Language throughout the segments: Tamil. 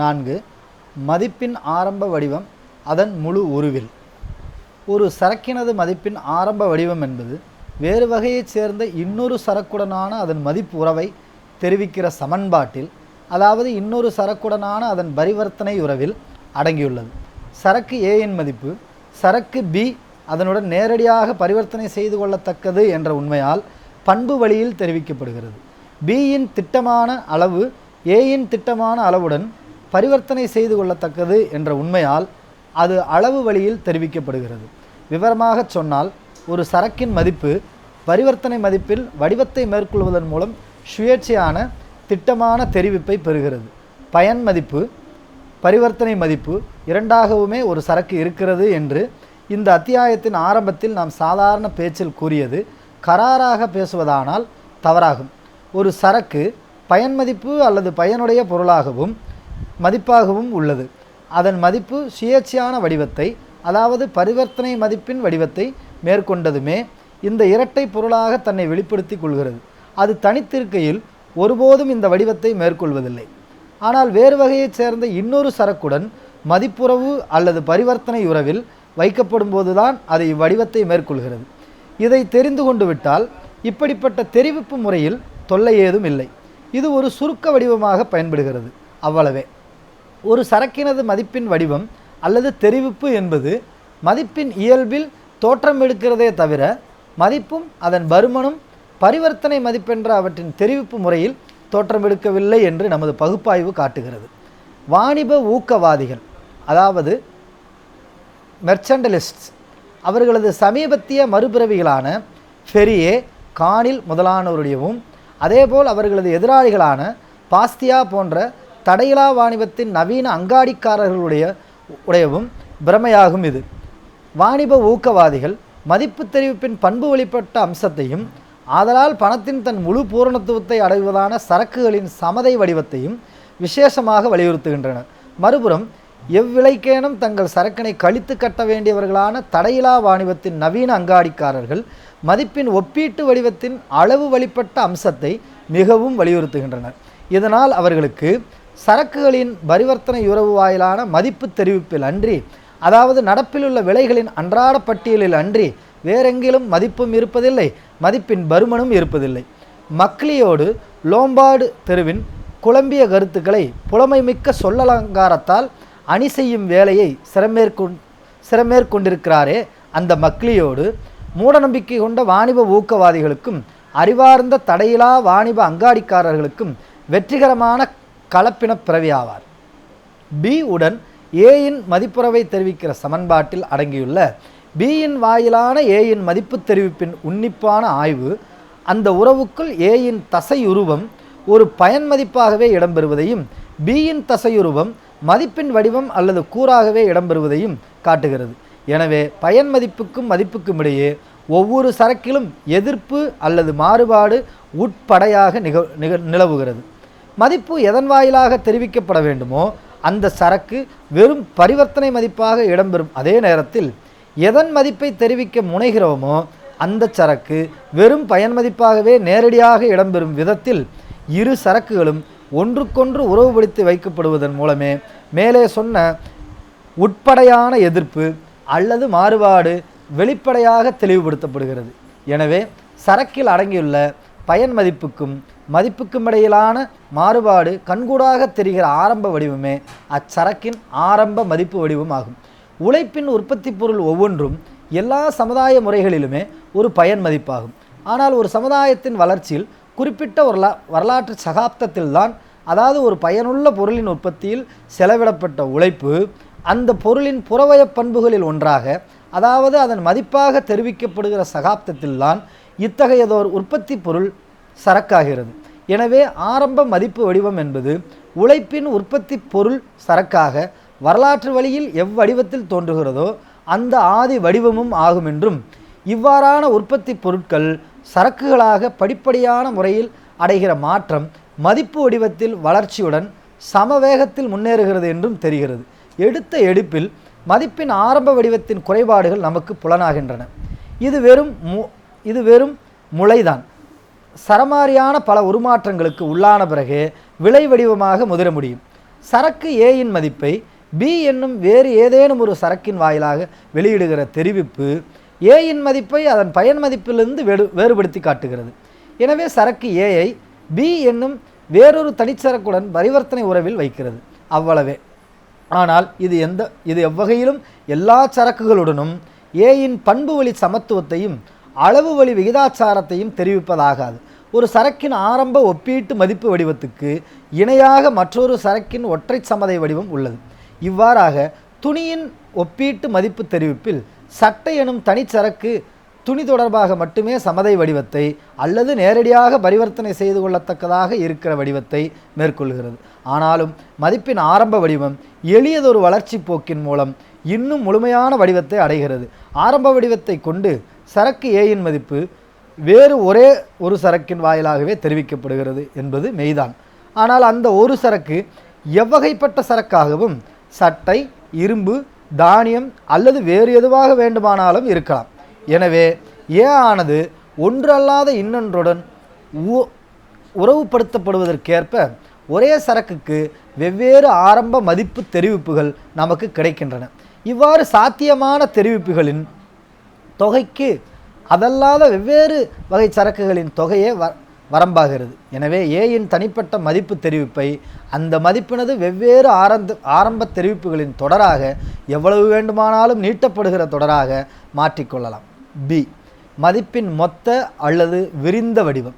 நான்கு மதிப்பின் ஆரம்ப வடிவம் அதன் முழு உருவில். ஒரு சரக்கினது மதிப்பின் ஆரம்ப வடிவம் என்பது வேறு வகையைச் சேர்ந்த இன்னொரு சரக்குடனான அதன் மதிப்பு உறவை தெரிவிக்கிற சமன்பாட்டில் அதாவது இன்னொரு சரக்குடனான அதன் பரிவர்த்தனை உறவில் அடங்கியுள்ளது. சரக்கு ஏயின் மதிப்பு சரக்கு பி அதனுடன் நேரடியாக பரிவர்த்தனை செய்து கொள்ளத்தக்கது என்ற உண்மையால் பண்பு வழியில் தெரிவிக்கப்படுகிறது. பியின் திட்டமான அளவு ஏயின் திட்டமான அளவுடன் பரிவர்த்தனை செய்து கொள்ளத்தக்கது என்ற உண்மையால் அது அளவு வழியில் தெரிவிக்கப்படுகிறது. விவரமாகச் சொன்னால் ஒரு சரக்கின் மதிப்பு பரிவர்த்தனை மதிப்பில் வடிவத்தை மேற்கொள்வதன் மூலம் சுயேட்சையான திட்டமான தெரிவிப்பை பெறுகிறது. பயன் மதிப்பு பரிவர்த்தனை மதிப்பு இரண்டாகவுமே ஒரு சரக்கு இருக்கிறது என்று இந்த அத்தியாயத்தின் ஆரம்பத்தில் நாம் சாதாரண பேச்சில் கூறியது கராராக பேசுவதானால் தவறாகும். ஒரு சரக்கு பயன் மதிப்பு அல்லது பயனுடைய பொருளாகவும் மதிப்பாகவும் உள்ளது. அதன் மதிப்பு சுயேட்சையான வடிவத்தை அதாவது பரிவர்த்தனை மதிப்பின் வடிவத்தை மேற்கொண்டதுமே இந்த இரட்டை பொருளாக தன்னை வெளிப்படுத்தி கொள்கிறது. அது தனித்திருக்கையில் ஒருபோதும் இந்த வடிவத்தை மேற்கொள்வதில்லை. ஆனால் வேறு வகையைச் சேர்ந்த இன்னொரு சரக்குடன் மதிப்புறவு அல்லது பரிவர்த்தனை உறவில் வைக்கப்படும் போதுதான் அது இவ்வடிவத்தை மேற்கொள்கிறது. இதை தெரிந்து கொண்டு விட்டால் இப்படிப்பட்ட தெரிவிப்பு முறையில் தொல்லை ஏதும் இல்லை. இது ஒரு சுருக்க வடிவமாக பயன்படுகிறது. அவ்வளவே. ஒரு சரக்கினது மதிப்பின் வடிவம் அல்லது தெரிவிப்பு என்பது மதிப்பின் இயல்பில் தோற்றம் எடுக்கிறதே தவிர மதிப்பும் அதன் பருமனும் பரிவர்த்தனை மதிப்பென்ற அவற்றின் தெரிவிப்பு முறையில் தோற்றம் எடுக்கவில்லை என்று நமது பகுப்பாய்வு காட்டுகிறது. வாணிப ஊக்கவாதிகள் அதாவது மெர்ச்சண்டலிஸ்ட்ஸ் அவர்களது சமீபத்திய மறுபிறவிகளான ஃபெரியே கானில் முதலானோருடையவும் அதேபோல் அவர்களது எதிராளிகளான பாஸ்தியா போன்ற தடையிலா வாணிபத்தின் நவீன அங்காடிக்காரர்களுடைய உடையவும் பிரமையாகும் இது. வாணிப ஊக்கவாதிகள் மதிப்பு தெரிவிப்பின் பண்பு வெளிப்பட்ட அம்சத்தையும் ஆதலால் பணத்தின் தன் முழு பூரணத்துவத்தை அடைவதான சரக்குகளின் சமதை வடிவத்தையும் விசேஷமாக வலியுறுத்துகின்றனர் மறுபுறம் எவ்விலைக்கேனும் தங்கள் சரக்கினை கழித்து கட்ட வேண்டியவர்களான தடையிலா வாணிபத்தின் நவீன அங்காடிக்காரர்கள் மதிப்பின் ஒப்பீட்டு வடிவத்தின் அளவு வழிபட்ட அம்சத்தை மிகவும் வலியுறுத்துகின்றனர். இதனால் அவர்களுக்கு சரக்குகளின் பரிவர்த்தனை உறவு வாயிலான மதிப்பு தெரிவிப்பில் அன்றி அதாவது நடப்பிலுள்ள விலைகளின் அன்றாட பட்டியலில் அன்றி வேறெங்கிலும் மதிப்பும் இருப்பதில்லை மதிப்பின் பருமனும் இருப்பதில்லை. மக்லியோடு லோம்பார்டு தெருவின் குழம்பிய கருத்துக்களை புலமைமிக்க சொல்லலங்காரத்தால் அணி செய்யும் வேலையை சிறமேற்கொண் சிறமேற்கொண்டிருக்கிறாரே அந்த மக்லியோடு மூடநம்பிக்கை கொண்ட வாணிப ஊக்கவாதிகளுக்கும் அறிவார்ந்த தடையிலா வாணிப அங்காடிக்காரர்களுக்கும் வெற்றிகரமான கலப்பினப் பிறவியாவார். பி உடன் ஏயின் மதிப்புறவை தெரிவிக்கிற சமன்பாட்டில் அடங்கியுள்ள பியின் வாயிலான ஏயின் மதிப்பு தெரிவிப்பின் உன்னிப்பான ஆய்வு அந்த உறவுக்குள் ஏயின் தசையுருவம் ஒரு பயன் மதிப்பாகவே இடம்பெறுவதையும் பியின் தசையுருவம் மதிப்பின் வடிவம் அல்லது கூறாகவே இடம்பெறுவதையும் காட்டுகிறது. எனவே பயன் மதிப்புக்கும் மதிப்புக்கும் இடையே ஒவ்வொரு சரக்கிலும் எதிர்ப்பு அல்லது மாறுபாடு உட்படையாக நிக நிக நிலவுகிறது. மதிப்பு எதன் வாயிலாக தெரிவிக்கப்பட வேண்டுமோ அந்த சரக்கு வெறும் பரிவர்த்தனை மதிப்பாக இடம்பெறும். அதே நேரத்தில் எதன் மதிப்பை தெரிவிக்க முனைகிறோமோ அந்த சரக்கு வெறும் பயன் மதிப்பாகவே நேரடியாக இடம்பெறும் விதத்தில் இரு சரக்குகளும் ஒன்றுக்கொன்று உறவுபடுத்தி வைக்கப்படுவதன் மூலமே மேலே சொன்ன உட்படையான எதிர்ப்பு அல்லது மாறுபாடு வெளிப்படையாக தெளிவுபடுத்தப்படுகிறது. எனவே சரக்கில் அடங்கியுள்ள பயன் மதிப்புக்கும் மதிப்புக்கும் இடையிலான மாறுபாடு கண்கூடாக தெரிகிற ஆரம்ப வடிவமே அச்சரக்கின் ஆரம்ப மதிப்பு வடிவம் ஆகும் உழைப்பின் உற்பத்தி பொருள் ஒவ்வொன்றும் எல்லா சமுதாய முறைகளிலுமே ஒரு பயன் மதிப்பாகும். ஆனால் ஒரு சமுதாயத்தின் வளர்ச்சியில் குறிப்பிட்ட வரலா வரலாற்று சகாப்தத்தில்தான் அதாவது ஒரு பயனுள்ள பொருளின் உற்பத்தியில் செலவிடப்பட்ட உழைப்பு அந்த பொருளின் புறவய பண்புகளில் ஒன்றாக அதாவது அதன் மதிப்பாக தெரிவிக்கப்படுகிற சகாப்தத்தில்தான் இத்தகையதோர் உற்பத்தி பொருள் சரக்காகிறது. எனவே ஆரம்ப மதிப்பு வடிவம் என்பது உழைப்பின் உற்பத்தி பொருள் சரக்காக வரலாற்று வழியில் எவ்வடிவத்தில் தோன்றுகிறதோ அந்த ஆதி வடிவமும் ஆகும் என்றும் இவ்வாறான உற்பத்தி பொருட்கள் சரக்குகளாக படிப்படியான முறையில் அடைகிற மாற்றம் மதிப்பு வடிவத்தில் வளர்ச்சியுடன் சமவேகத்தில் முன்னேறுகிறது என்றும் தெரிகிறது. எடுத்த எடுப்பில் மதிப்பின் ஆரம்ப வடிவத்தின் குறைபாடுகள் நமக்கு புலனாகின்றன. இது வெறும் மு இது வெறும் முளைதான். சரமாரியான பல உருமாற்றங்களுக்கு உள்ளான பிறகு விலை வடிவமாக முதிர முடியும். சரக்கு ஏயின் மதிப்பை பி என்னும் வேறு ஏதேனும் ஒரு சரக்கின் வாயிலாக வெளியிடுகிற தெரிவிப்பு ஏயின் மதிப்பை அதன் பயன் மதிப்பிலிருந்து வேறு வேறுபடுத்தி காட்டுகிறது. எனவே சரக்கு ஏயை பி என்னும் வேறொரு தனிச்சரக்குடன் பரிவர்த்தனை உறவில் வைக்கிறது. அவ்வளவே. ஆனால் இது எந்த இது எவ்வகையிலும் எல்லா சரக்குகளுடனும் ஏயின் பண்பு வழி சமத்துவத்தையும் அளவு வழி விகிதாச்சாரத்தையும் தெரிவிப்பதாகாது. ஒரு சரக்கின் ஆரம்ப ஒப்பீட்டு மதிப்பு வடிவத்துக்கு இணையாக மற்றொரு சரக்கின் ஒற்றை சமதை வடிவம் உள்ளது. இவ்வாறாக துணியின் ஒப்பீட்டு மதிப்பு தெரிவிப்பில் சட்டை எனும் தனிச்சரக்கு துணி தொடர்பாக மட்டுமே சமதை வடிவத்தை அல்லது நேரடியாக பரிவர்த்தனை செய்து கொள்ளத்தக்கதாக இருக்கிற வடிவத்தை மேற்கொள்கிறது. ஆனாலும் மதிப்பின் ஆரம்ப வடிவம் எளியதொரு வளர்ச்சி போக்கின் மூலம் இன்னும் முழுமையான வடிவத்தை அடைகிறது. ஆரம்ப வடிவத்தை கொண்டு சரக்கு ஏயின் மதிப்பு வேறு ஒரே ஒரு சரக்கின் வாயிலாகவே தெரிவிக்கப்படுகிறது என்பது மெய்தான். ஆனால் அந்த ஒரு சரக்கு எவ்வகைப்பட்ட சரக்காகவும் சட்டை இரும்பு தானியம் அல்லது வேறு எதுவாக வேண்டுமானாலும் இருக்கலாம். எனவே ஏ ஆனது ஒன்றல்லாத இன்னொன்றுடன் உ- உறவுபடுத்தப்படுவதற்கேற்ப ஒரே சரக்குக்கு வெவ்வேறு ஆரம்ப மதிப்பு தெரிவிப்புகள் நமக்கு கிடைக்கின்றன. இவ்வாறு சாத்தியமான தெரிவிப்புகளின் தொகைக்கு அதல்லாத வெவ்வேறு வகை சரக்குகளின் தொகையே வ வரம்பாகிறது. எனவே ஏயின் தனிப்பட்ட மதிப்பு தெரிவிப்பை அந்த மதிப்பினது வெவ்வேறு ஆரம்ப ஆரம்ப தெரிவிப்புகளின் தொடராக எவ்வளவு வேண்டுமானாலும் நீட்டப்படுகிற தொடராக மாற்றிக்கொள்ளலாம். பி மதிப்பின் மொத்த அல்லது விரிந்த வடிவம்.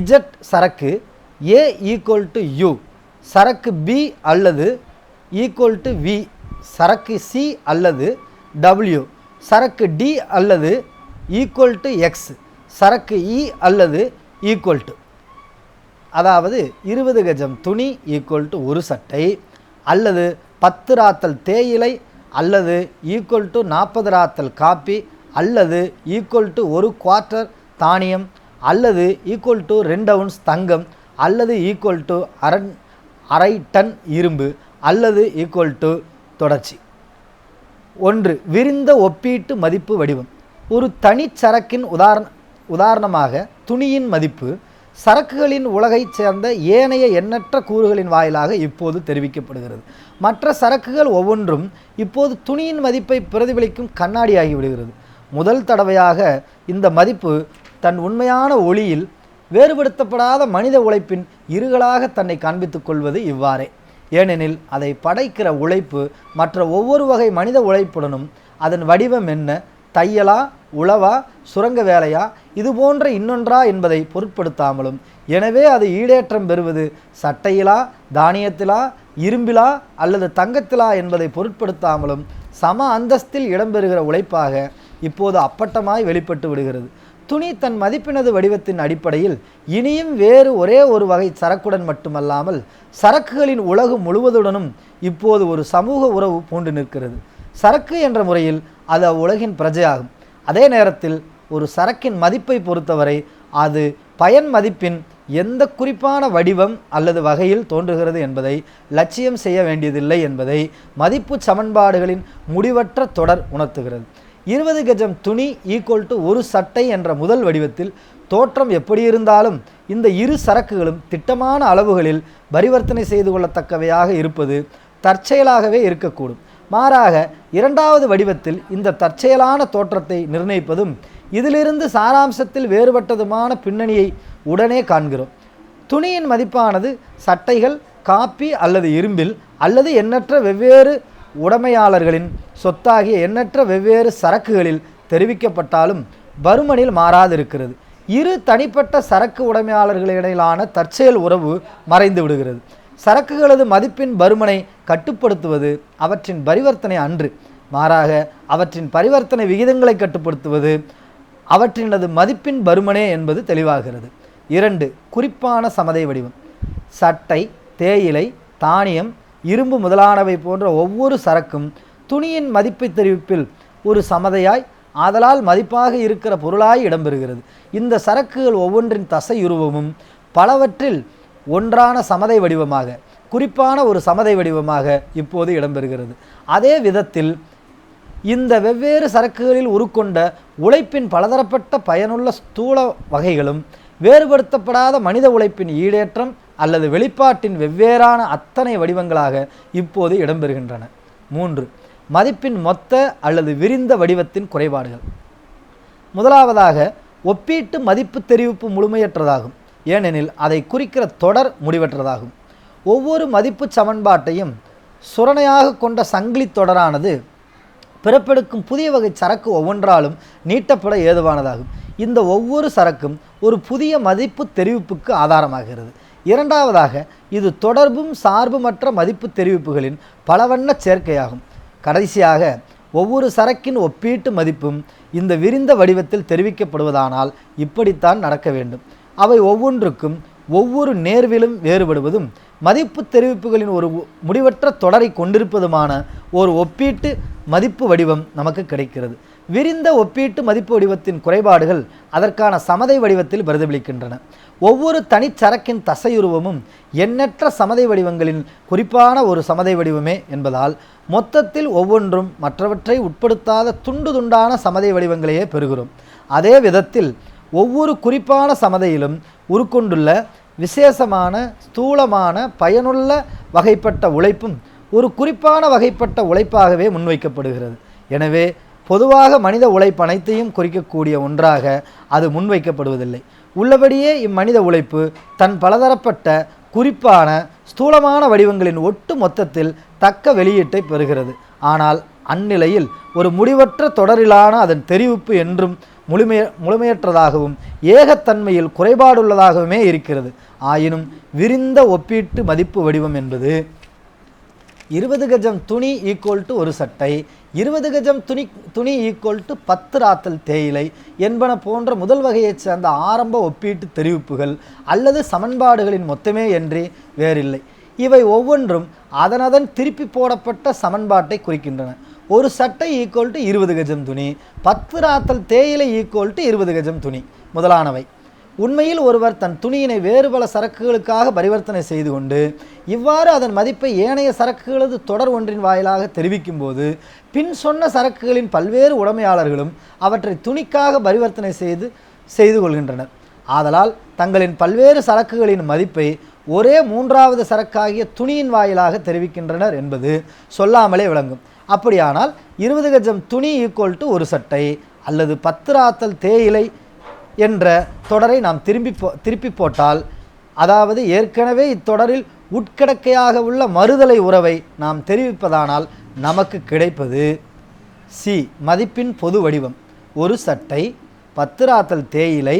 இஜட் சரக்கு ஏ ஈக்குவல் டு யூ சரக்கு பி அல்லது ஈக்குவல் டு வி சரக்கு சி அல்லது டபிள்யூ சரக்கு டி அல்லது ஈக்குவல் டு எக்ஸ் சரக்கு இ அல்லது ஈக்குவல் டு அதாவது இருபது கஜம் துணி ஈக்குவல் டு ஒரு சட்டை அல்லது பத்து ராத்தல் தேயிலை அல்லது ஈக்குவல் டு நாற்பது ராத்தல் காப்பி அல்லது ஈக்குவல் டு ஒரு குவார்ட்டர் தானியம் அல்லது ஈக்குவல் டு ரெண்டு அவுன்ஸ் தங்கம் அல்லது ஈக்குவல் டு அரண் அரை டன் இரும்பு அல்லது ஈக்குவல் டு தொடர்ச்சி. ஒன்று விரிந்த ஒப்பீட்டு மதிப்பு வடிவம். ஒரு தனிச்சரக்கின் உதாரண உதாரணமாக துணியின் மதிப்பு சரக்குகளின் உலகைச் சேர்ந்த ஏனைய எண்ணற்ற கூறுகளின் வாயிலாக இப்போது தெரிவிக்கப்படுகிறது. மற்ற சரக்குகள் ஒவ்வொன்றும் இப்போது துணியின் மதிப்பை பிரதிபலிக்கும் கண்ணாடியாகி விடுகிறது. முதல் தடவையாக இந்த மதிப்பு தன் உண்மையான ஒளியில் வேறுபடுத்தப்படாத மனித உழைப்பின் இருகளாக தன்னை காண்பித்துக் கொள்வது இவ்வாறே. ஏனெனில் அதை படைக்கிற உழைப்பு மற்ற ஒவ்வொரு வகை மனித உழைப்புடனும் அதன் வடிவம் என்ன தையலா உழவா சுரங்க வேலையா இது போன்ற இன்னொன்றா என்பதை பொருட்படுத்தாமலும் எனவே அது ஈடேற்றம் பெறுவது சட்டையிலா தானியத்திலா இரும்பிலா அல்லது தங்கத்திலா என்பதை பொருட்படுத்தாமலும் சம அந்தஸ்தில் இடம்பெறுகிற உழைப்பாக இப்போது அப்பட்டமாய் வெளிப்பட்டு விடுகிறது. துணி தன் மதிப்பினது வடிவத்தின் அடிப்படையில் இனியும் வேறு ஒரே ஒரு வகை சரக்குடன் மட்டுமல்லாமல் சரக்குகளின் உலகு முழுவதுடனும் இப்போது ஒரு சமூக உறவு பூண்டு நிற்கிறது. சரக்கு என்ற முறையில் அது அவ்வுலகின் பிரஜையாகும். அதே நேரத்தில் ஒரு சரக்கின் மதிப்பை பொறுத்தவரை அது பயன் மதிப்பின் எந்த குறிப்பான வடிவம் அல்லது வகையில் தோன்றுகிறது என்பதை லட்சியம் செய்ய வேண்டியதில்லை என்பதை மதிப்பு சமன்பாடுகளின் முடிவற்ற தொடர் உணர்த்துகிறது. இருபது கஜம் துணி ஈக்குவல் டு ஒரு சட்டை என்ற முதல் வடிவத்தில் தோற்றம் எப்படி இருந்தாலும் இந்த இரு சரக்குகளும் திட்டமான அளவுகளில் பரிவர்த்தனை செய்து கொள்ளத்தக்கவையாக இருப்பது தற்செயலாகவே இருக்கக்கூடும். மாறாக இரண்டாவது வடிவத்தில் இந்த தற்செயலான தோற்றத்தை நிர்ணயிப்பதும் இதிலிருந்து சாராம்சத்தில் வேறுபட்டதுமான பின்னணியை உடனே காண்கிறோம். துணியின் மதிப்பானது சட்டைகள் காப்பி அல்லது இரும்பில் அல்லது எண்ணற்ற வெவ்வேறு உடைமையாளர்களின் சொத்தாகிய எண்ணற்ற வெவ்வேறு சரக்குகளில் தெரிவிக்கப்பட்டாலும் பருமனில் மாறாதிருக்கிறது. இரு தனிப்பட்ட சரக்கு உடைமையாளர்களிடையிலான தற்செயல் உறவு மறைந்து விடுகிறது. சரக்குகளது மதிப்பின் பருமனை கட்டுப்படுத்துவது அவற்றின் பரிவர்த்தனை அன்று. மாறாக அவற்றின் பரிவர்த்தனை விகிதங்களை கட்டுப்படுத்துவது அவற்றினது மதிப்பின் பருமனே என்பது தெளிவாகிறது. இரண்டு குறிப்பான சமதை வடிவம். சட்டை தேயிலை தானியம் இரும்பு முதலானவை போன்ற ஒவ்வொரு சரக்கும் துணியின் மதிப்பை தெரிவிப்பில் ஒரு சமதையாய் ஆதலால் மதிப்பாக இருக்கிற பொருளாய் இடம்பெறுகிறது. இந்த சரக்குகள் ஒவ்வொன்றின் தசையுருவமும் பலவற்றில் ஒன்றான சமதை வடிவமாக குறிப்பான ஒரு சமதை வடிவமாக இப்போது இடம்பெறுகிறது. அதே விதத்தில் இந்த வெவ்வேறு சரக்குகளில் உருக்கொண்ட உழைப்பின் பலதரப்பட்ட பயனுள்ள ஸ்தூல வகைகளும் வேறுபடுத்தப்படாத மனித உழைப்பின் ஈடேற்றம் அல்லது வெளிப்பாட்டின் வெவ்வேறான அத்தனை வடிவங்களாக இப்போது இடம்பெறுகின்றன. மூன்று மதிப்பின் மொத்த அல்லது விரிந்த வடிவத்தின் குறைபாடுகள். முதலாவதாக ஒப்பீட்டு மதிப்பு தெரிவிப்பு முழுமையற்றதாகும். ஏனெனில் அதை குறிக்கிற தொடர் முடிவற்றதாகும். ஒவ்வொரு மதிப்பு சமன்பாட்டையும் சுரணையாக கொண்ட சங்கிலி தொடரானது பிறப்பெடுக்கும் புதிய வகை சரக்கு ஒவ்வொன்றாலும் நீட்டப்பட ஏதுவானதாகும். இந்த ஒவ்வொரு சரக்கும் ஒரு புதிய மதிப்பு தெரிவிப்புக்கு ஆதாரமாகிறது. இரண்டாவதாக இது தொடர்பும் சார்புமற்ற மதிப்பு தெரிவிப்புகளின் பலவண்ண சேர்க்கையாகும். கடைசியாக ஒவ்வொரு சரக்கின் ஒப்பீட்டு மதிப்பும் இந்த விரிந்த வடிவத்தில் தெரிவிக்கப்படுவதானால் இப்படித்தான் நடக்க வேண்டும். அவை ஒவ்வொன்றுக்கும் ஒவ்வொரு நேர்விலும் வேறுபடுவதும் மதிப்பு தெரிவிப்புகளின் ஒரு முடிவற்ற தொடரை கொண்டிருப்பதுமான ஒரு ஒப்பீட்டு மதிப்பு வடிவம் நமக்கு கிடைக்கிறது. விரிந்த ஒப்பீட்டு மதிப்பு வடிவத்தின் குறைபாடுகள் அதற்கான சமதை வடிவத்தில் பிரதிபலிக்கின்றன. ஒவ்வொரு தனிச்சரக்கின் தசையுருவமும் எண்ணற்ற சமதை வடிவங்களின் குறிப்பான ஒரு சமதை வடிவமே என்பதால் மொத்தத்தில் ஒவ்வொன்றும் மற்றவற்றை உட்படுத்தாத துண்டு துண்டான சமதை வடிவங்களையே பெறுகிறோம். அதே விதத்தில் ஒவ்வொரு குறிப்பான சமதையிலும் உருக்கொண்டுள்ள விசேஷமான ஸ்தூலமான பயனுள்ள வகைப்பட்ட உழைப்பும் ஒரு குறிப்பான வகைப்பட்ட உழைப்பாகவே முன்வைக்கப்படுகிறது. எனவே பொதுவாக மனித உழைப்பு அனைத்தையும் குறிக்கக்கூடிய ஒன்றாக அது முன்வைக்கப்படுவதில்லை. உள்ளபடியே இம்மனித உழைப்பு தன் பலதரப்பட்ட குறிப்பான ஸ்தூலமான வடிவங்களின் ஒட்டு மொத்தத்தில் தக்க வெளியீட்டை பெறுகிறது. ஆனால் அந்நிலையில் ஒரு முடிவற்ற தொடரிலான அதன் தெரிவிப்பு என்றும் முழுமைய முழுமையற்றதாகவும் ஏகத்தன்மையில் குறைபாடுள்ளதாகவுமே இருக்கிறது. ஆயினும் விரிந்த ஒப்பீட்டு மதிப்பு வடிவம் என்பது இருபது கஜம் துணி ஈக்குவல் டு ஒரு சட்டை இருபது கஜம் துணி துணி ஈக்குவல் டு பத்து ராத்தல் தேயிலை என்பன போன்ற முதல் வகையைச் சேர்ந்த ஆரம்ப ஒப்பீட்டு தெரிவிப்புகள் அல்லது சமன்பாடுகளின் மொத்தமே என்று வேறில்லை. இவை ஒவ்வொன்றும் அதனதன் திருப்பி போடப்பட்ட சமன்பாட்டை குறிக்கின்றன. ஒரு சட்டை ஈக்குவல் டு இருபது கஜம் துணி பத்து ராத்தல் தேயிலை ஈக்குவல் டு இருபது கஜம் துணி முதலானவை. உண்மையில் ஒருவர் தன் துணியினை வேறு பல சரக்குகளுக்காக பரிவர்த்தனை செய்து கொண்டு இவ்வாறு அதன் மதிப்பை ஏனைய சரக்குகளது தொடர் ஒன்றின் வாயிலாக தெரிவிக்கும் போது பின் சொன்ன சரக்குகளின் பல்வேறு உடைமையாளர்களும் அவற்றை துணிக்காக பரிவர்த்தனை செய்து செய்து கொள்கின்றனர். ஆதலால் தங்களின் பல்வேறு சரக்குகளின் மதிப்பை ஒரே மூன்றாவது சரக்காகிய துணியின் வாயிலாக தெரிவிக்கின்றனர் என்பது சொல்லாமலே விளங்கும். அப்படியானால் இருபது கஜம் துணி ஈக்குவல் டு ஒரு சட்டை அல்லது பத்து ராத்தல் தேயிலை என்ற தொடரை நாம் திரும்பி போ திருப்பி போட்டால் அதாவது ஏற்கனவே இத்தொடரில் உட்கடக்கையாக உள்ள மறுதலை உறவை நாம் தெரிவிப்பதானால் நமக்கு கிடைப்பது சி மதிப்பின் பொது வடிவம். ஒரு சட்டை பத்து ராத்தல் தேயிலை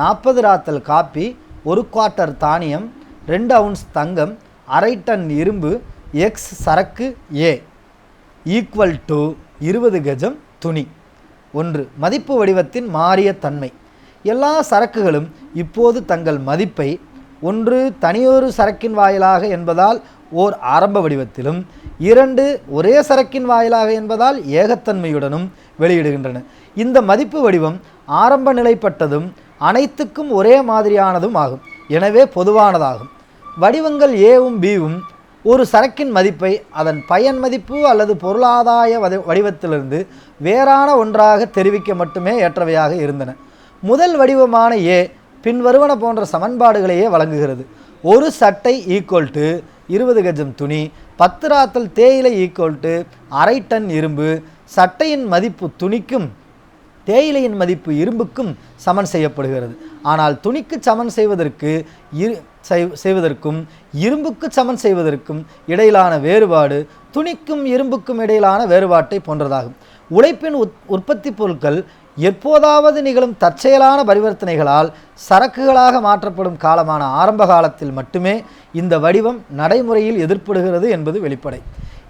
நாற்பது ராத்தல் காப்பி ஒரு குவார்ட்டர் தானியம் ரெண்டு அவுன்ஸ் தங்கம் அரை டன் இரும்பு எக்ஸ் சரக்கு ஏ ஈக்குவல் டு இருபது கஜம் துணி. ஒன்று மதிப்பு வடிவத்தின் மாறிய தன்மை. எல்லா சரக்குகளும் இப்போது தங்கள் மதிப்பை ஒன்று தனியொரு சரக்கின் வாயிலாக என்பதால் ஓர் ஆரம்ப வடிவத்திலும் இரண்டு ஒரே சரக்கின் வாயிலாக என்பதால் ஏகத்தன்மையுடனும் வெளியிடுகின்றன. இந்த மதிப்பு வடிவம் ஆரம்ப நிலைப்பட்டதும் அனைத்துக்கும் ஒரே மாதிரியானதும் ஆகும். எனவே பொதுவானதாகும். வடிவங்கள் ஏவும் பியும் ஒரு சரக்கின் மதிப்பை அதன் பயன் மதிப்பு அல்லது பொருளாதாய வடிவத்திலிருந்து வேறான ஒன்றாக தெரிவிக்க மட்டுமே ஏற்றவையாக இருந்தன. முதல் வடிவமான ஏ பின்வருவன போன்ற சமன்பாடுகளையே வழங்குகிறது. ஒரு சட்டை ஈக்குவல் டு இருபது கஜம் துணி பத்து ராத்தல் தேயிலை ஈக்குவல் டு அரை டன் இரும்பு சட்டையின் மதிப்பு துணிக்கும் தேயிலையின் மதிப்பு இரும்புக்கும் சமன் செய்யப்படுகிறது. ஆனால் துணிக்கு சமன் செய்வதற்கு இரு செய்- செய்வதற்கும் இரும்புக்கு சமன் செய்வதற்கும் இடையிலான வேறுபாடு துணிக்கும் இரும்புக்கும் இடையிலான வேறுபாட்டை போன்றதாகும். உழைப்பின் உத் உற்பத்தி பொருட்கள் எப்போதாவது நிகழும் தற்செயலான பரிவர்த்தனைகளால் சரக்குகளாக மாற்றப்படும் காலமான ஆரம்ப காலத்தில் மட்டுமே இந்த வடிவம் நடைமுறையில் எதிர்ப்படுகிறது என்பது வெளிப்படை.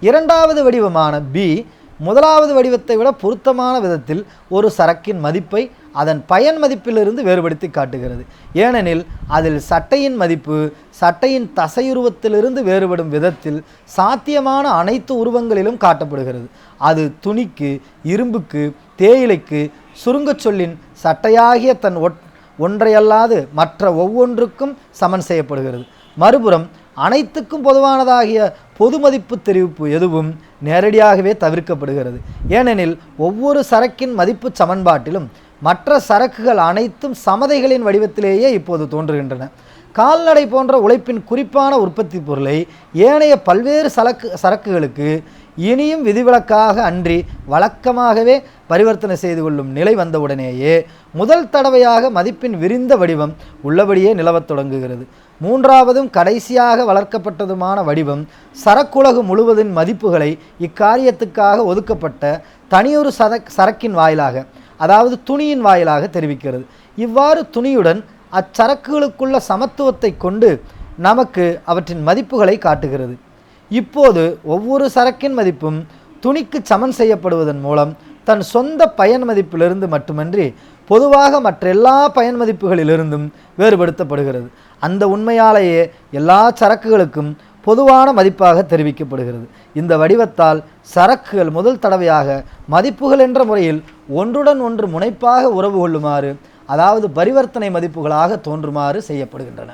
இரண்டாவது வடிவமான பி முதலாவது வடிவத்தை விட பொருத்தமான விதத்தில் ஒரு சரக்கின் மதிப்பை அதன் பயன் மதிப்பிலிருந்து வேறுபடுத்தி காட்டுகிறது. ஏனெனில் அதில் சட்டையின் மதிப்பு சட்டையின் தசையுருவத்திலிருந்து வேறுபடும் விதத்தில் சாத்தியமான அனைத்து உருவங்களிலும் காட்டப்படுகிறது. அது துணிக்கு இரும்புக்கு தேயிலைக்கு சுருங்கச் சொல்லின் சட்டையாகிய தன் ஒட் ஒன்றையல்லாது மற்ற ஒவ்வொன்றுக்கும் சமன் செய்யப்படுகிறது. மறுபுறம் அனைத்துக்கும் பொதுவானதாகிய பொது மதிப்பு தெரிவிப்பு எதுவும் நேரடியாகவே தவிர்க்கப்படுகிறது. ஏனெனில் ஒவ்வொரு சரக்கின் மதிப்பு சமன்பாட்டிலும் மற்ற சரக்குகள் அனைத்தும் சமதைகளின் வடிவத்திலேயே இப்போது தோன்றுகின்றன. கால்நடை போன்ற உழைப்பின் குறிப்பான உற்பத்தி பொருளை ஏனைய பல்வேறு சரக்கு சரக்குகளுக்கு இனியும் விதிவிலக்காக அன்றி வழக்கமாகவே பரிவர்த்தனை செய்து கொள்ளும் நிலை வந்தவுடனேயே முதல் தடவையாக மதிப்பின் விரிந்த வடிவம் உள்ளபடியே நிலவத் தொடங்குகிறது. மூன்றாவதும் கடைசியாக வளர்க்கப்பட்டதுமான வடிவம் சரக்குலகு முழுவதின் மதிப்புகளை இக்காரியத்துக்காக ஒதுக்கப்பட்ட தனியொரு சரக் சரக்கின் வாயிலாக அதாவது துணியின் வாயிலாக தெரிவிக்கிறது. இவ்வாறு துணியுடன் அச்சரக்குகளுக்குள்ள சமத்துவத்தை கொண்டு நமக்கு அவற்றின் மதிப்புகளை காட்டுகிறது. இப்போது ஒவ்வொரு சரக்கின் மதிப்பும் துணிக்கு சமன் செய்யப்படுவதன் மூலம் தன் சொந்த பயன் மதிப்பிலிருந்து மட்டுமன்றி பொதுவாக மற்றெல்லா பயன் மதிப்புகளிலிருந்தும் வேறுபடுத்தப்படுகிறது. அந்த உண்மையாலேயே எல்லா சரக்குகளுக்கும் பொதுவான மதிப்பாக தெரிவிக்கப்படுகிறது. இந்த வடிவத்தால் சரக்குகள் முதல் தடவையாக மதிப்புகள் என்ற முறையில் ஒன்றுடன் ஒன்று முனைப்பாக உறவு கொள்ளுமாறு அதாவது பரிவர்த்தனை மதிப்புகளாக தோன்றுமாறு செய்யப்படுகின்றன.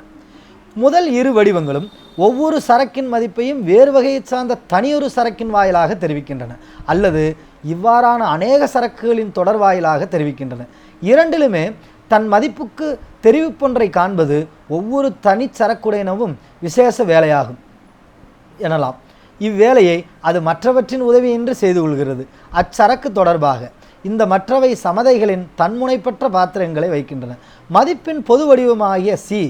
முதல் இரு வடிவங்களும் ஒவ்வொரு சரக்கின் மதிப்பையும் வேறு வகையைச் சார்ந்த தனியொரு சரக்கின் வாயிலாக தெரிவிக்கின்றன அல்லது இவ்வாறான அநேக சரக்குகளின் தொடர் வாயிலாக தெரிவிக்கின்றன. இரண்டிலுமே தன் மதிப்புக்கு தெரிவிப்பொன்றை காண்பது ஒவ்வொரு தனிச்சரக்குடையனவும் விசேஷ வேலையாகும் எனலாம். இவ்வேலையை அது மற்றவற்றின் உதவியின்றி செய்து கொள்கிறது. அச்சரக்கு தொடர்பாக இந்த மற்றவை சமதைகளின் தன்முனைப்பற்ற பாத்திரங்களை வைக்கின்றன. மதிப்பின் பொது வடிவமாகிய சி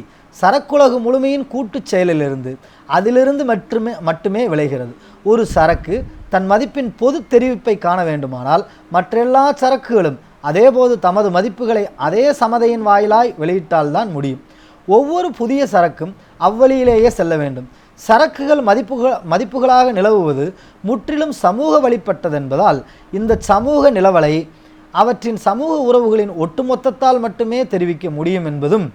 சரக்குலகு முழுமையின் கூட்டுச் செயலிலிருந்து அதிலிருந்து மட்டுமே மட்டுமே விளைகிறது. ஒரு சரக்கு தன் மதிப்பின் பொது தெரிவிப்பை காண வேண்டுமானால் மற்றெல்லா சரக்குகளும் அதேபோது தமது மதிப்புகளை அதே சமதையின் வாயிலாய் வெளியிட்டால்தான் முடியும். ஒவ்வொரு புதிய சரக்கும் அவ்வழியிலேயே செல்ல வேண்டும். சரக்குகள் மதிப்புகள் மதிப்புகளாக நிலவுவது முற்றிலும் சமூக வழிபட்டதென்பதால் இந்த சமூக நிலவலை அவற்றின் சமூக உறவுகளின் ஒட்டுமொத்தத்தால் மட்டுமே தெரிவிக்க முடியும் என்பதும்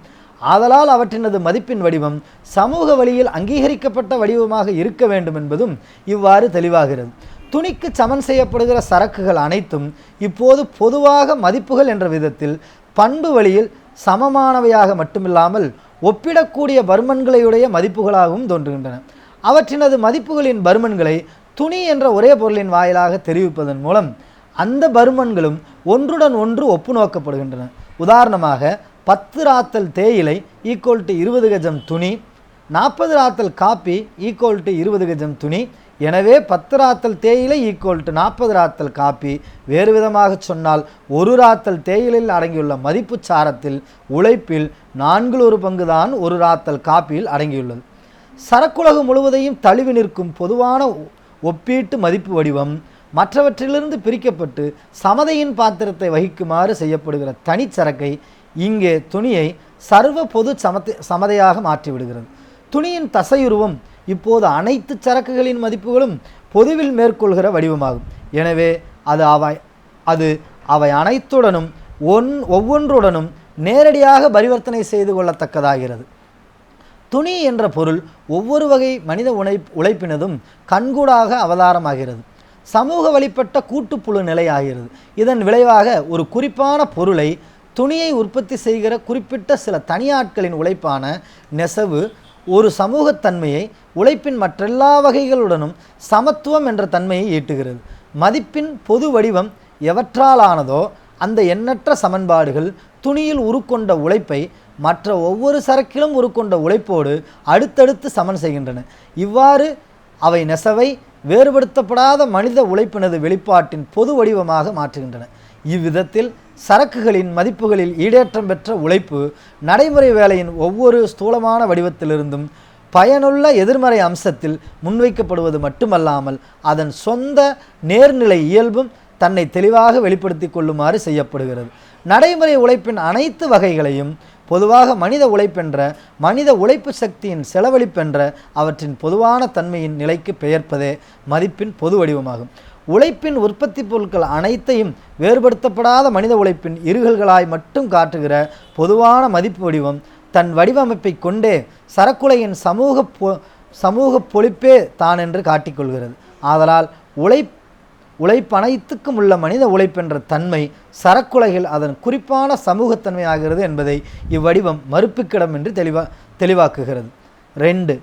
ஆதலால் அவற்றினது மதிப்பின் வடிவம் சமூக வழியில் அங்கீகரிக்கப்பட்ட வடிவமாக இருக்க வேண்டும் என்பதும் இவ்வாறு தெளிவாகிறது. துணிக்கு சமன் செய்யப்படுகிற சரக்குகள் அனைத்தும் இப்போது பொதுவாக மதிப்புகள் என்ற விதத்தில் பண்பு வழியில் சமமானவையாக மட்டுமில்லாமல் ஒப்பிடக்கூடிய பர்மன்களையுடைய மதிப்புகளாகவும் தோன்றுகின்றன. அவற்றினது மதிப்புகளின் பர்மன்களை துணி என்ற ஒரே பொருளின் வாயிலாக தெரிவிப்பதன் மூலம் அந்த பருமன்களும் ஒன்றுடன் ஒன்று ஒப்பு நோக்கப்படுகின்றன உதாரணமாக பத்து ராத்தல் தேயிலை ஈக்குவல் டு இருபது கஜம் துணி நாற்பது ராத்தல் காப்பி ஈக்குவல் டு இருபது கஜம் துணி எனவே பத்து ராத்தல் தேயிலை ஈக்குவல் டு நாற்பது ராத்தல் காப்பி. வேறு விதமாக சொன்னால் ஒரு ராத்தல் தேயிலையில் அடங்கியுள்ள மதிப்பு சாரத்தில் உழைப்பில் நான்கில் ஒரு பங்கு தான் ஒரு ராத்தல் காப்பியில் அடங்கியுள்ளது. சரக்குலகு முழுவதையும் தழுவி நிற்கும் பொதுவான ஒப்பீட்டு மதிப்பு வடிவம் மற்றவற்றிலிருந்து பிரிக்கப்பட்டு சமதையின் பாத்திரத்தை வகிக்குமாறு செய்யப்படுகிற தனிச்சரக்கை இங்கே துணியை சர்வ பொது சமத்தை சமதையாக மாற்றிவிடுகிறது. துணியின் தசையுருவம் இப்போது அனைத்து சரக்குகளின் மதிப்புகளும் பொதுவில் மேற்கொள்கிற வடிவமாகும். எனவே அது அவை அது அவை அனைத்துடனும் ஒன் ஒவ்வொன்றுடனும் நேரடியாக பரிவர்த்தனை செய்து கொள்ளத்தக்கதாகிறது. துணி என்ற பொருள் ஒவ்வொரு வகை மனித உழை உழைப்பினதும் கண்கூடாக அவதாரமாகிறது. சமூக வழிபட்ட கூட்டுப்புழு நிலை ஆகிறது இதன் விளைவாக ஒரு குறிப்பான பொருளை துணியை உற்பத்தி செய்கிற குறிப்பிட்ட சில தனியாட்களின் உழைப்பான நெசவு ஒரு சமூகத்தன்மையை உழைப்பின் மற்றெல்லா வகைகளுடனும் சமத்துவம் என்ற தன்மையை ஈட்டுகிறது. மதிப்பின் பொது வடிவம் எவற்றாலானதோ அந்த எண்ணற்ற சமன்பாடுகள் துணியில் உருக்கொண்ட உழைப்பை மற்ற ஒவ்வொரு சரக்கிலும் உருக்கொண்ட உழைப்போடு அடுத்தடுத்து சமன் செய்கின்றன. இவ்வாறு அவை நெசவை வேறுபடுத்தப்படாத மனித உழைப்பினது வெளிப்பாட்டின் பொது வடிவமாக மாற்றுகின்றன. இவ்விதத்தில் சரக்குகளின் மதிப்புகளில் ஈடேற்றம் பெற்ற உழைப்பு நடைமுறை வேலையின் ஒவ்வொரு ஸ்தூலமான வடிவத்திலிருந்தும் பயனுள்ள எதிர்மறை அம்சத்தில் முன்வைக்கப்படுவது மட்டுமல்லாமல் அதன் சொந்த நேர்நிலை இயல்பும் தன்னை தெளிவாக வெளிப்படுத்தி கொள்ளுமாறு செய்யப்படுகிறது. நடைமுறை உழைப்பின் அனைத்து வகைகளையும் பொதுவாக மனித உழைப்பென்ற மனித உழைப்பு சக்தியின் செலவழிப்பென்ற அவற்றின் பொதுவான தன்மையின் நிலைக்கு பெயர்ப்பதே மதிப்பின் பொது வடிவமாகும். உழைப்பின் உற்பத்தி பொருட்கள் அனைத்தையும் வேறுபடுத்தப்படாத மனித உழைப்பின் இருகல்களாய் மட்டும் காட்டுகிற பொதுவான மதிப்பு வடிவம் தன் வடிவமைப்பை கொண்டே சரக்குலையின் சமூக பொ சமூக பொழிப்பே தான் என்று காட்டிக்கொள்கிறது. ஆதலால் உழைப் உழைப்பனைத்துக்கும் உள்ள மனித உழைப்பென்ற தன்மை சரக்குலையில் அதன் குறிப்பான சமூகத்தன்மை ஆகிறது என்பதை இவ்வடிவம் மறுப்புக்கிடம் என்று தெளிவா தெளிவாக்குகிறது. ரெண்டு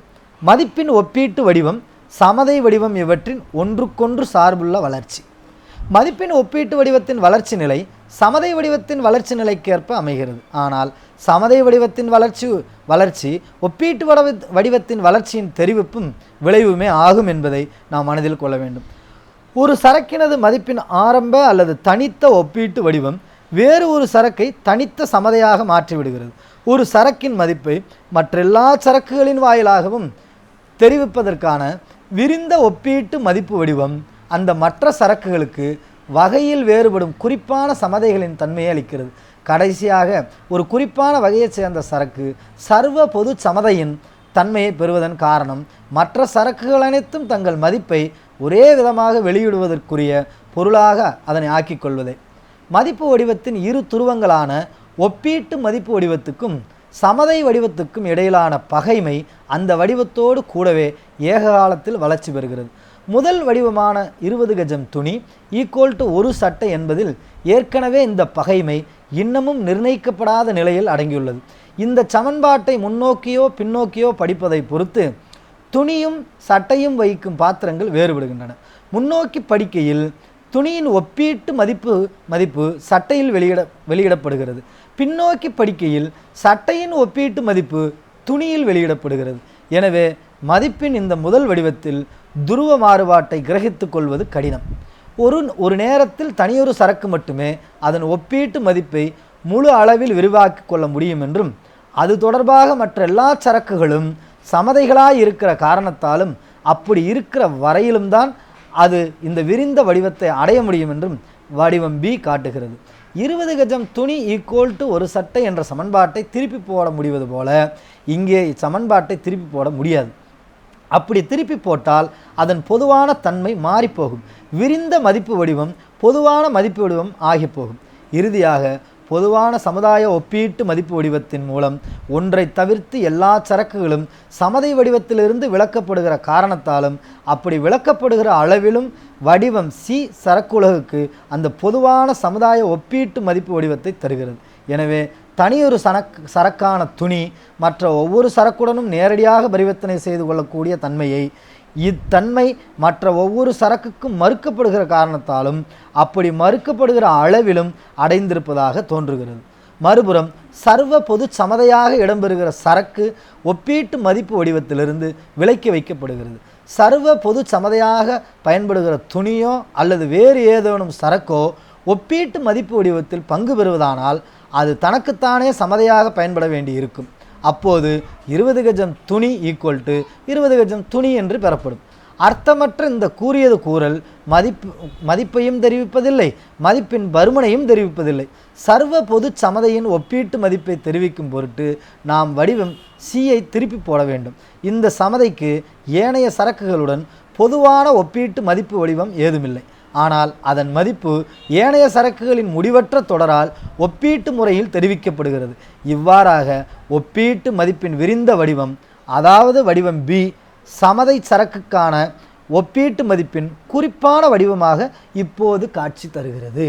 மதிப்பின் ஒப்பீட்டு வடிவம் சமதை வடிவம் இவற்றின் ஒன்றுக்கொன்று சார்புள்ள வளர்ச்சி. மதிப்பின் ஒப்பீட்டு வடிவத்தின் வளர்ச்சி நிலை சமதை வடிவத்தின் வளர்ச்சி நிலைக்கேற்ப அமைகிறது. ஆனால் சமதை வடிவத்தின் வளர்ச்சி வளர்ச்சி ஒப்பீட்டு வடிவ வடிவத்தின் வளர்ச்சியின் தெரிவிப்பும் விளைவுமே ஆகும் என்பதை நாம் மனதில் கொள்ள வேண்டும். ஒரு சரக்கினது மதிப்பின் ஆரம்ப அல்லது தனித்த ஒப்பீட்டு வடிவம் வேறு ஒரு சரக்கை தனித்த சமதையாக மாற்றிவிடுகிறது. ஒரு சரக்கின் மதிப்பை மற்றெல்லா சரக்குகளின் வாயிலாகவும் தெரிவிப்பதற்கான விரிந்த ஒப்பீட்டு மதிப்பு வடிவம் அந்த மற்ற சரக்குகளுக்கு வகையில் வேறுபடும் குறிப்பான சமதைகளின் தன்மையை அளிக்கிறது. கடைசியாக ஒரு குறிப்பான வகையைச் சேர்ந்த சரக்கு சர்வ பொது சமதையின் தன்மையை பெறுவதன் காரணம் மற்ற சரக்குகள் அனைத்தும் தங்கள் மதிப்பை ஒரே விதமாக வெளியிடுவதற்குரிய பொருளாக அதனை ஆக்கிக் கொள்வதே மதிப்பு வடிவத்தின் இரு துருவங்களான ஒப்பீட்டு மதிப்பு வடிவத்துக்கும் சமதை வடிவத்துக்கும் இடையிலான பகைமை அந்த வடிவத்தோடு கூடவே ஏக காலத்தில் வளர்ச்சி பெறுகிறது. முதல் வடிவமான இருபது கஜம் துணி ஈக்குவல் டு ஒரு சட்டை என்பதில் ஏற்கனவே இந்த பகைமை இன்னமும் நிர்ணயிக்கப்படாத நிலையில் அடங்கியுள்ளது. இந்த சமன்பாட்டை முன்னோக்கியோ பின்னோக்கியோ படிப்பதை பொறுத்து துணியும் சட்டையும் வைக்கும் பாத்திரங்கள் வேறுபடுகின்றன. முன்னோக்கி படிக்கையில் துணியின் ஒப்பீட்டு மதிப்பு மதிப்பு சட்டையில் வெளியிட வெளியிடப்படுகிறது. பின்னோக்கி படிக்கையில் சட்டையின் ஒப்பீட்டு மதிப்பு துணியில் வெளியிடப்படுகிறது. எனவே மதிப்பின் இந்த முதல் வடிவத்தில் துருவ மாறுபாட்டை கிரகித்து கொள்வது கடினம். ஒரு ஒரு நேரத்தில் தனியொரு சரக்கு மட்டுமே அதன் ஒப்பீட்டு மதிப்பை முழு அளவில் விரிவாக்கி கொள்ள முடியும் என்றும் அது தொடர்பாக மற்ற எல்லா சரக்குகளும் சமதைகளாய் இருக்கிற காரணத்தாலும் அப்படி இருக்கிற வரையிலும் தான் அது இந்த விரிந்த வடிவத்தை அடைய முடியும் என்றும் வடிவம் பி காட்டுகிறது. இருபது கஜம் துணி ஈக்குவல் டு ஒரு சட்டை என்ற சமன்பாட்டை திருப்பி போட முடிவது போல இங்கே இச்சமன்பாட்டை திருப்பி போட முடியாது. அப்படி திருப்பி போட்டால் அதன் பொதுவான தன்மை மாறிப்போகும். விரிந்த மதிப்பு வடிவம் பொதுவான மதிப்பு வடிவம் ஆகிப்போகும். இறுதியாக பொதுவான சமுதாய ஒப்பீட்டு மதிப்பு வடிவத்தின் மூலம் ஒன்றை தவிர்த்து எல்லா சரக்குகளும் சமதை வடிவத்திலிருந்து விளக்கப்படுகிற காரணத்தாலும் அப்படி விளக்கப்படுகிற அளவிலும் வடிவம் சி சரக்குலகுக்கு அந்த பொதுவான சமுதாய ஒப்பீட்டு மதிப்பு வடிவத்தை தருகிறது. எனவே தனியொரு சனக் சரக்கான துணி மற்ற ஒவ்வொரு சரக்குடனும் நேரடியாக பரிவர்த்தனை செய்து கொள்ளக்கூடிய தன்மையை இத்தன்மை மற்ற ஒவ்வொரு சரக்குக்கும் மறுக்கப்படுகிற காரணத்தாலும் அப்படி மறுக்கப்படுகிற அளவிலும் அடைந்திருப்பதாக தோன்றுகிறது. மறுபுறம் சர்வ பொது சமதையாக இடம்பெறுகிற சரக்கு ஒப்பீட்டு மதிப்பு வடிவத்திலிருந்து விலக்கி வைக்கப்படுகிறது. சர்வ பொது சமதையாக பயன்படுகிற துணியோ அல்லது வேறு ஏதேனும் சரக்கோ ஒப்பீட்டு மதிப்பு வடிவத்தில் பங்கு பெறுவதானால் அது தனக்குத்தானே சமதையாக பயன்பட வேண்டி இருக்கும் அப்போது இருபது கஜம் துணி ஈக்குவல் டு இருபது கஜம் துணி என்று பெறப்படும். அர்த்தமற்ற இந்த கூறியது கூறல் மதிப்பு மதிப்பையும் தெரிவிப்பதில்லை மதிப்பின் பருமனையும் தெரிவிப்பதில்லை. சர்வ பொது சமதையின் ஒப்பீட்டு மதிப்பை தெரிவிக்கும் பொருட்டு நாம் வடிவம் சியை திருப்பி போட வேண்டும். இந்த சமதைக்கு ஏனைய சரக்குகளுடன் பொதுவான ஒப்பீட்டு மதிப்பு வடிவம் ஏதுமில்லை. ஆனால் அதன் மதிப்பு ஏனைய சரக்குகளின் முடிவற்ற தொடரால் ஒப்பீட்டு முறையில் தெரிவிக்கப்படுகிறது. இவ்வாறாக ஒப்பீட்டு மதிப்பின் விரிந்த வடிவம் அதாவது வடிவம் பி சமதை சரக்குக்கான ஒப்பீட்டு மதிப்பின் குறிப்பான வடிவமாக இப்போது காட்சி தருகிறது.